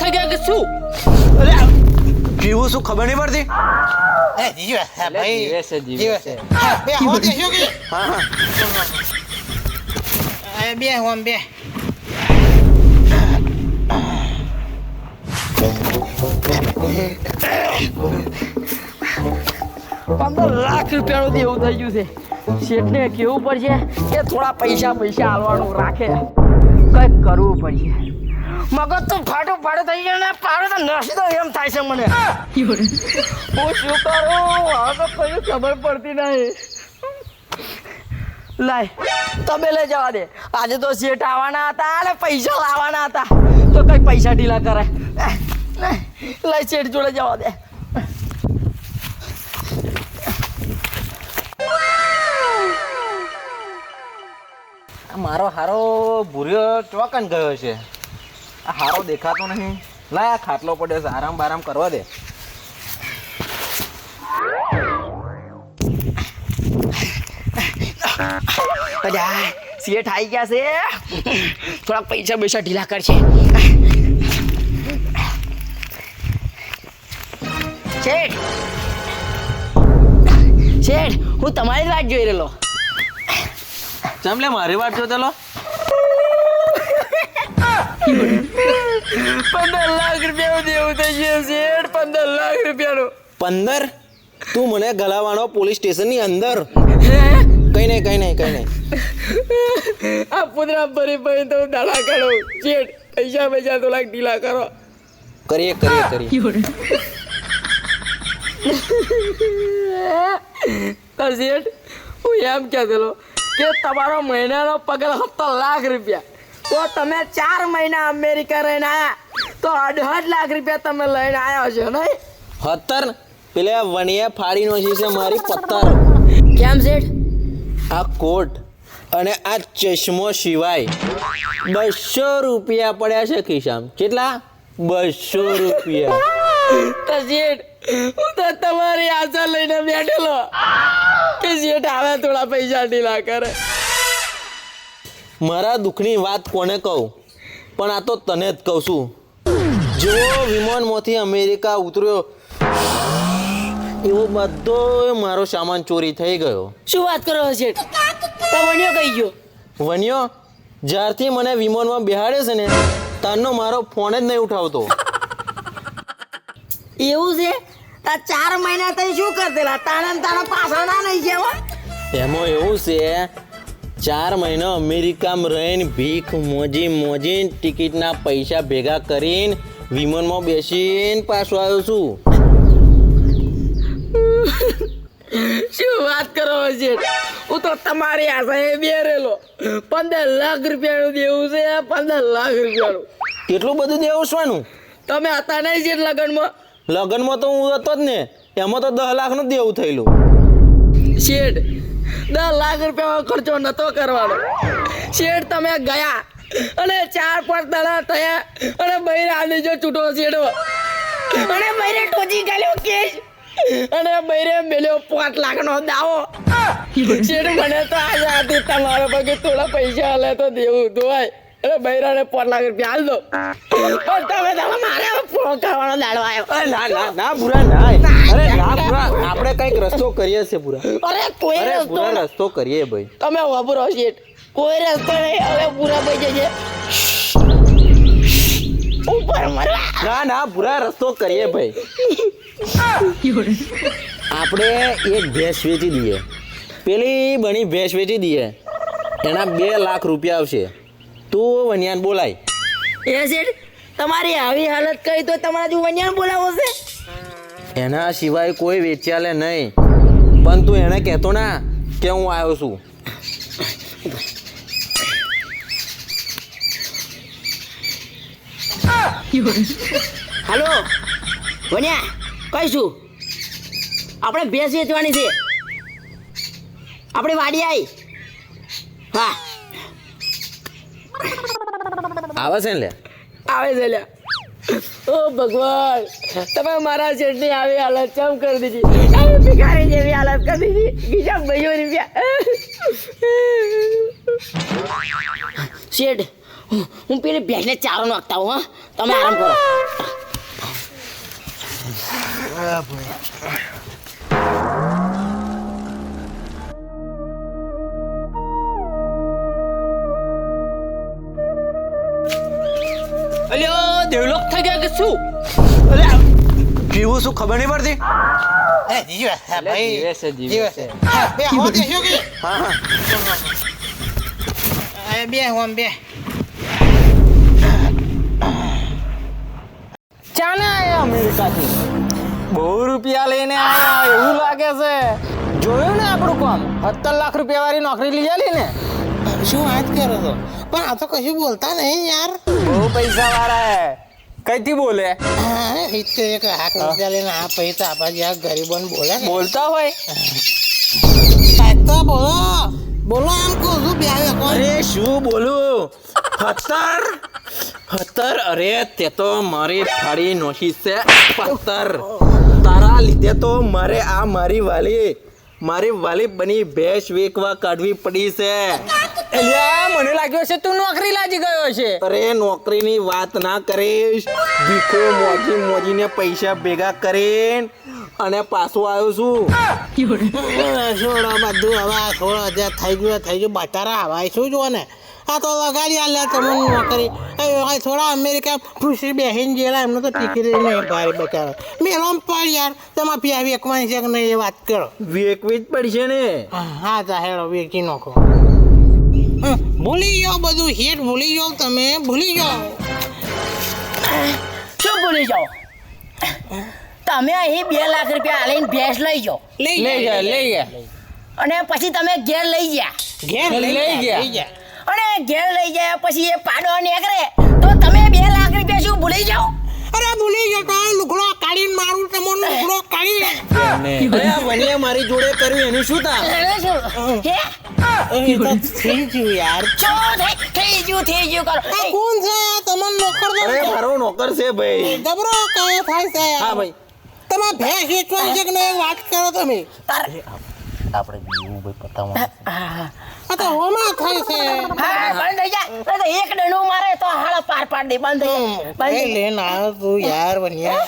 થઈ ગયા કે શું અરે જીવું શું ખબર નહીં પડતી? એ જીવે હા ભાઈ જીવે છે, જીવે જીવે છે. છે. બે હો દેશો કે હા હા. બે હોમ બે. પંદર લાખ રૂપિયાનું દેવું થઈ ગયું છે. શેઠને કેવું પડશે? કે થોડા પૈસા પૈસા આવવાનું રાખે. કંઈક કરવું પડશે. મગજ તો ફાટો ફાટો થઈ ગયો ને પાડો તો નસી તો એમ થાય છે મને. હું શું કરું? હવે તો કોઈ ખબર પડતી નહીં. લાય તમે લઈ જવા દે. આજે તો શેઠ આવવાના હતા અને પૈસા લાવવાના હતા. તો કઈ પૈસા ઢીલા કરે? લઈ શેઠ જોડે જવા દે. મારો હારો ભૂર્યો ચોકન ગયો છે. આ હારો દેખાતો નહીં. લાય આ ખાટલો પડ્યો છે. આરામ બારામ કરવા દે. શેઠ આવી ગયા છે. થોડા પૈસા પૈસા ઢીલા કરશે શેઠ શેઠ હું તમારી જ વાટ જોઈ રહેલો. ચમ લે મારી વાત જો પંદર લાખ રૂપિયા દેવું થઈ ગયું શેઠ પંદર લાખ રૂપિયાનું. પંદર? તું મને ગલાવાનો પોલીસ સ્ટેશનની અંદર. કઈ નહીં કઈ નહીં કઈ નહીં. આ પુદરા ભરી ભાઈ તો દાડા કાઢો. શેઠ પૈસા પૈસા તો લાખ ઢીલા કરો. કરીએ કરીએ કરીએ. તો શેઠ હું એમ કહેતો કે તમારો મહિનાનો પગાર હપ્તો લાખ રૂપિયા. તો તમે ચાર મહિના અમેરિકા રહીને આવ્યા તો અઢાર લાખ રૂપિયા તમે લઈને આવ્યા છો નહીં? હતર પેલે વણિયા ફાડી નોખી છે મારી પત્તર કેમ શેઠ? આ કોટ અને આ ચશ્મો સિવાય બસો રૂપિયા પડ્યા છે ખિસ્સામાં કેટલા? બસો રૂપિયા. તો શેઠ હું તો તમારી આશા લઈને બેઠેલો. કે શેઠ આવે થોડા પૈસા ઢીલા કરે. મારા દુઃખની વાત કોને કહું? પણ આ તો તને જ કહું છું. જો વિમાનમાંથી અમેરિકા ઉતર્યો એવો બધો મારો સામાન ચોરી થઈ ગયો. શું વાત કરો છે તમણ્યો કહી ગયો? વન્યો જ્યારથી મને વિમાનમાં બેહાડે છે ને તારનો મારો ફોન જ નહીં ઉઠાવતો. એવું છે? આ ચાર મહિના તઈ શું કરતેલા તાણા તાણા પાછળ ના નહીં હો? એમાં એવું છે ચાર મહિનો અમેરિકામાં રહીને ભીખ મોજી મોજીને ટિકિટના પૈસા ભેગા કરીને વિમાનમાં બેસીને પાછો આવ્યો છું. શું વાત કરો છે? હું તો તમારી આશાએ બેરેલો. પંદર લાખ રૂપિયાનું દેવું છે પંદર લાખ રૂપિયાનું. કેટલું બધું દેવું છવાનું તમે હતા નહીં છે લગ્નમાં? લગ્નમાં તો હું હતો જ ને એમાં તો દસ લાખનું દેવું થયેલું. શેઠ દસ લાખ રૂપિયાનો ખર્ચો નતો કરવાનો. શેઠ તમે ગયા. અને ચાર પાંચ દાડા થયા અને બૈરા આલી જો છૂટો છેડો અને બૈરે ટોચી ગાલ્યો કેસ અને બૈરે મેલ્યો પાંચ લાખનો દાવો. શેઠ મને તો આજે આથી તમારા પગે થોડા પૈસા હાલે તો દેવું ધોવાય અને બૈરાને પાંચ લાખ રૂપિયા હાલ દો. તમે તમે મારે ફોન કરવાનો દાડો આવ્યો ના ના ના પૂરા ના. અરે ના પૂરા આપણે કંઈક રસ્તો કરીએ છે પૂરા અરે કોઈ રસ્તો રસ્તો કરીએ ભાઈ. તમે વાપરો શેઠ કોઈ રસ્તો નહીં હવે પૂરા ઉપર મરવા ના ના પૂરા રસ્તો કરીએ ભાઈ. આપણે એક ભેંસ વેચી દઈએ. પેલી બની ભેંસ વેચી દઈએ. એના બે લાખ રૂપિયા આવશે. તું વનિયાન બોલાય. એ શેઠ તમારી આવી હાલત કરી તો તમારા જો વનિયાન બોલાવો છે. એના સિવાય કોઈ વેચ્યા લે નહીં. પણ તું એને કહેતો ના કે હું આવ્યો છું. હાલો. વન્યા કહીશું આપણે ભેંસ વેચવાની છે. આપણે વાડી આવી હા. આવે છે ને લે. આવે છે લે. ઓ ભગવાન તમે મારા શેઠની આવી હાલત ચમ કરી દીધી? આવી ભિખારી જેવી હાલત કરી દીધી. બીજા ભાઈઓની રૂપિયા શેઠ હું પેલી ભેંસને ચારો નાખતા હું હા. તમે આરામ કરો. અલ્યો દેવલોક થઈ ગયા કે શું? કેવું શું ખબર નહીં પડતી? એ ભાઈ. જીવે છે, જીવે જીવે. છે. બે હો દેશો કે? હા હા. બે હોમ બે. ચાને આયા અમેરિકાથી? બહુ રૂપિયા લઈને આયા એવું લાગે છે. જોયું ને આપણું કામ? સત્તર લાખ રૂપિયા વાળી નોકરી લઈ આલી ને? શું વાત કરો છો? પણ આ તો કશું બોલતા નહીં યાર. બહુ પૈસા વાળા હે. કઈથી બોલે? હા એ તો એક હાથ રૂપિયા લઈને આ પૈસા આપવા જ્યાં ગરીબોને બોલે બોલતા હોય? તો બોલો. બોલો આમ કહું છું બે અરે શું બોલું? હતર? હતર? અરે તે તો મારી ફાડી નોખી છે. પથ્થર તારા લીધે તો મારે આ મારી વાલી મારી વાલી બની ભેંસ વેકવા કાઢવી પડી છે. અલ્યા મને લાગ્યો છે તું નોકરી લાગી ગયો છે અરે નોકરીની વાત ના કરીશ. ભીખો મોજી મોજીને પૈસા ભેગા કરીને અને પાછો આવ્યો છું. છોડો બધું હવે છોડો થઈ ગયું થઈ ગયું. બટારા હવાય શું જો ને? તો લગાડી આલ્યા તમને નોકરી એ થોડા અમેરિકા ખુશી બેહીન જેલા એમને તો ટીકરી નહીં ભારે બચારા મેલો પડ યાર તમે પ્યા વેકવાની છે કે નહીં એ વાત કરો. વેકવી જ પડશે ને. હા તા હેડો વેચી નાખો. ભૂલી જાઓ બધું હેઠ ભૂલી જાઓ તમે ભૂલી જાઓ. શું ભૂલી જાઓ? તમે અહીં બે લાખ રૂપિયા આલીને ભેંસ લઈ જાઓ. લઈ ગયા લઈ ગયા અને પછી તમે ઘેર લઈ ગયા. ઘેર લઈ ગયા. લઈ ગયા અને ઘેર લઈ જાય પછી એ પાડો નીકળે તો તમે બે લાખ રૂપિયા શું ભૂલી જાઓ? અરે ભૂલી ગયો તો લુગડો કાઢીને મારું તમને લુગડો કાઢી અરે આ વનિયા મારી જોડે કર્યું એનું શું તા એને શું? હે? થઈ ગયું યાર. શું થઈ- થઈ ગયું થઈ ગયું કરો. આ કોણ છે? આ નોકર અરે મારો નોકર છે ભાઈ. દબરો કયો થાય છે હા ભાઈ. તમે ભેંસ છે કે વાત કરો તમે. તાર- આપણે ભાઈ આ તો હોમાં થાય છે. હા, બંધ થઈ જા તો એક ડંડો મારે તો હાડા પાર પાડ દે બંધ થઈ. લેન આવ્યો તું યાર બનિયા.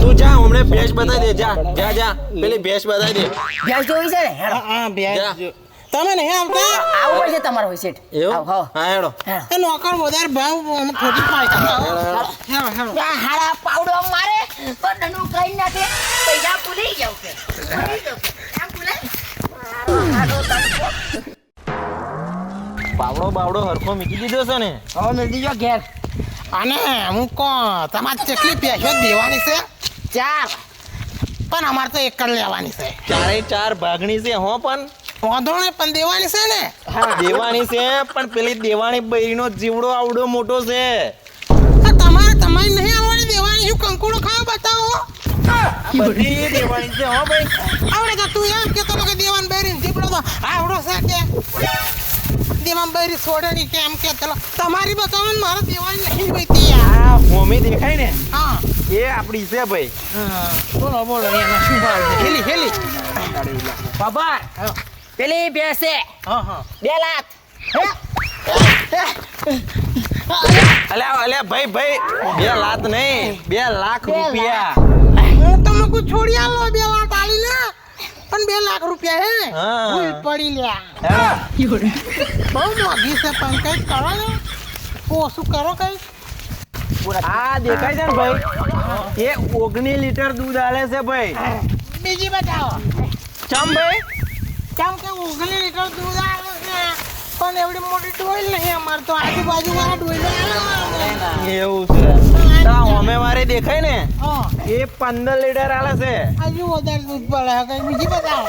તું જા હમણે ભેંસ બતાવી દે જા જા જા. પેલી ભેંસ બતાવી દે. ભેંસ જોઈ છે ને હા ભેંસ જો. તમે નહીં આવતા? આવું પડશે તમારો હોય સેટ એવું. હા. હેડો. એ નોકર વધારે ભાવ આમ ખોટી પાડતા હેડો હેડો. આ હાડા પાવડો મારે. તો ડંડો કઈ નાખે પૈસા ભૂલી જાવ કે. ભૂલી જાવ કે. આમ ભૂલાય? મારો હાડો તડકો. પાવડો બાવડો હરખો મીકી દીધો છે ને. હવે મેં દીજો ઘેર. અને હું કહો તમારે કેટલી પૈસો દેવાની છે? ચાર. પણ અમારે તો એક જ લેવાની છે. ચારે ચાર ભાગણી છે હો પણ. વાંધો નહીં પણ દેવાની છે ને? હા દેવાની છે પણ પેલી દેવાની બૈરીનો જીવડો આવડો મોટો છે. તમારે તમારે નહીં આવવાની દેવાની શું કંકુડો ખાવા બતાવો? બધી દેવાની છે હો ભાઈ. આવડે તો તું એમ કેતો હતો કે દેવાન બૈરી જીપડો તો આવડો છે કે? દેવાન બૈરી છોડે નહીં કે કે ચલો. તમારી બતાવો ને મારા દેવાની નહીં બેતી યાર આ હોમી દેખાય ને? હા. એ આપણી છે ભાઈ. બોલો બોલો એમાં શું ભાવ છે? હેલી હેલી. બાબા પેલી બેસે હા હા. બે લાખ. અલ્યા અલ્યા ભાઈ ભાઈ બે લાખ નહીં બે લાખ રૂપિયા. હું તમે કોઈ છોડી આલો બે લાખ આલી ને પણ બે લાખ રૂપિયા હે. હા. ભૂલ પડી લ્યા. બહુ મોઘી છે પણ કઈ કરો ને. ઓછું કરો કઈ આ દેખાય છે ને ભાઈ? એ ઓગણી લીટર દૂધ આલે છે ભાઈ. બીજી બતાવો. ચમ ભાઈ? કેમ કે ઓગણી લીટર દૂધ આલે છે પણ એવડી મોટી ડોલ નહીં અમારે તો. આજુબાજુ વાળા ડોલ એવું છે. તા હોમે વારે દેખાય ને? એ પંદર લીટર આલે છે. હજુ વધારે દૂધ પડે કઈ બીજી બતાવો.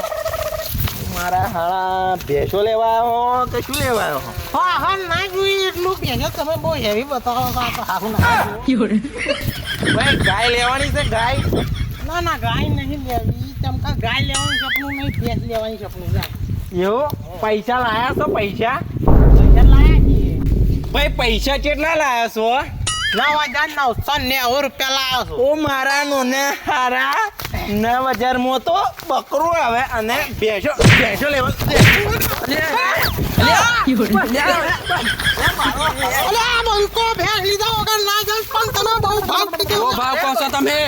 મારા હાળા ભેંસો લેવા આવ્યો કે શું લેવા આવ્યો હા હા ના જોઈએ એટલું ભેંસો તમે બહુ હેવી બતાવો હારું ના. ભાઈ ગાય લેવાની છે ગાય? ના ના ગાય નહીં લેવી. ચમકા ગાય લેવાનું સપનું નહીં ભેંસ લેવાની સપનું જાય એવું? પૈસા લાયા છો પૈસા? પૈસા લાયા છીએ. ભાઈ પૈસા કેટલા લાયા છો? નવ હજાર નવસો નેવું રૂપિયા લાવ્યો છું. ઓ મારા નોને હારા. નવ હજારમાં તો બકરું આવે અને ભેંસો ભેંસો લેવા અલે આ બંકો ભેંસ લીધા વગર ના જાય પણ તમે